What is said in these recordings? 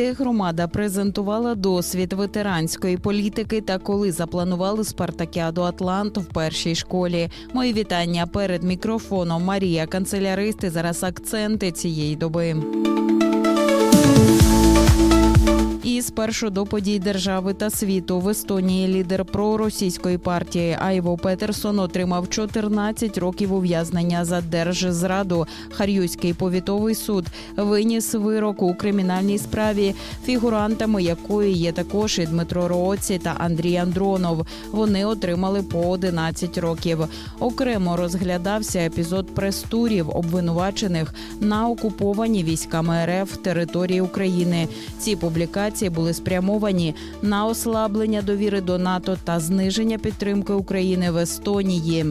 де громада презентувала досвід ветеранської політики та коли запланували спартакіаду Атлант в першій школі. Мої вітання перед мікрофоном Марія канцеляристи. Зараз акценти цієї доби. Спершу до подій держави та світу в Естонії лідер проросійської партії Айво Петерсон отримав 14 років ув'язнення за держзраду. Хар'юзький повітовий суд виніс вирок у кримінальній справі, фігурантами якої є також і Дмитро Рооці та Андрій Андронов. Вони отримали по 11 років. Окремо розглядався епізод прес-турів обвинувачених на окуповані військами РФ території України. Ці публікації були спрямовані на ослаблення довіри до НАТО та зниження підтримки України в Естонії.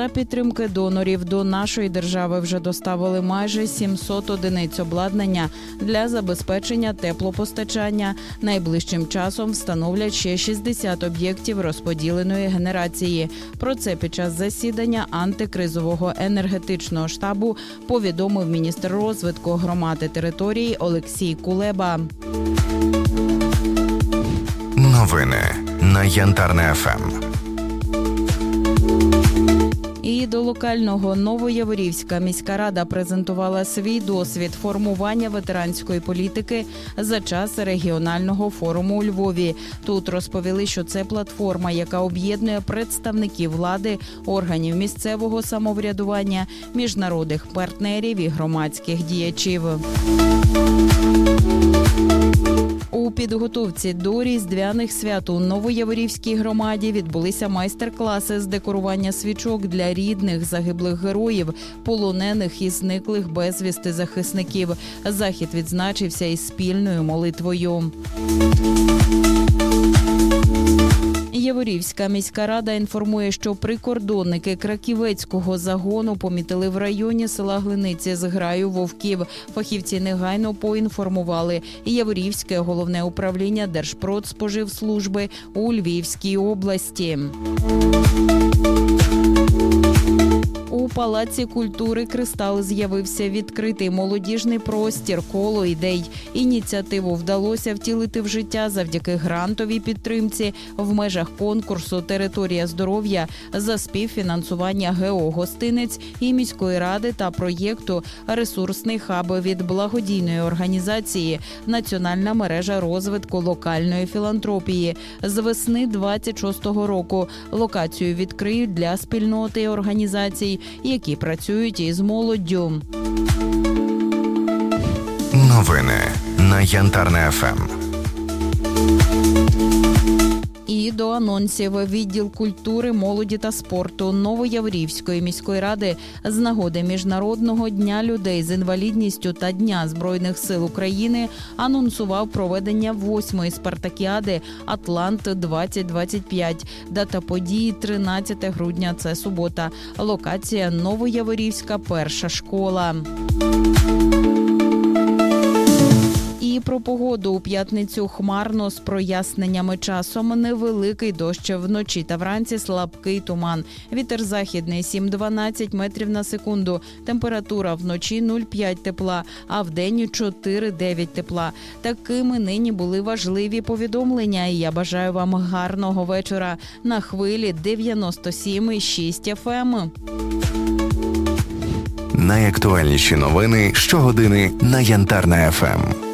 За підтримки донорів до нашої держави вже доставили майже 700 одиниць обладнання для забезпечення теплопостачання. Найближчим часом встановлять ще 60 об'єктів розподіленої генерації. Про це під час засідання антикризового енергетичного штабу повідомив міністр розвитку громади території Олексій Кулеба. Новини на Янтарне ФМ. До локального Новояворівська міська рада презентувала свій досвід формування ветеранської політики за час регіонального форуму у Львові. Тут розповіли, що це платформа, яка об'єднує представників влади, органів місцевого самоврядування, міжнародних партнерів і громадських діячів. Підготовці до різдвяних свят у Новояворівській громаді відбулися майстер-класи з декорування свічок для рідних загиблих героїв, полонених і зниклих безвісти захисників. Захід відзначився із спільною молитвою. Яворівська міська рада інформує, що прикордонники краківецького загону помітили в районі села Глиниці зграю вовків. Фахівці негайно поінформували Яворівське головне управління Держпродспоживслужби у Львівській області. Палаці культури кристал з'явився відкритий молодіжний простір, коло ідей. Ініціативу вдалося втілити в життя завдяки грантовій підтримці в межах конкурсу Територія здоров'я за співфінансування ГО «Гостинець» і міської ради та проєкту Ресурсний хаб від благодійної організації Національна мережа розвитку локальної філантропії. З весни 26-го року локацію відкриють для спільноти організацій, які працюють із молоддю. Новини на Янтарне ФМ. До анонсів відділ культури, молоді та спорту Новояврівської міської ради з нагоди міжнародного дня людей з інвалідністю та Дня збройних сил України анонсував проведення восьмої спартакіади Атлант 2025 Дата події 13 грудня. Це субота. Локація Новояворівська перша школа. І про погоду у п'ятницю хмарно з проясненнями часом невеликий дощ вночі та вранці слабкий туман. Вітер західний 7-12 метрів на секунду. Температура вночі 0,5 тепла, а вдень 4-9 тепла. Такими нині були важливі повідомлення. І я бажаю вам гарного вечора на хвилі 97,6 FM. Найактуальніші новини щогодини на Янтарне ФМ.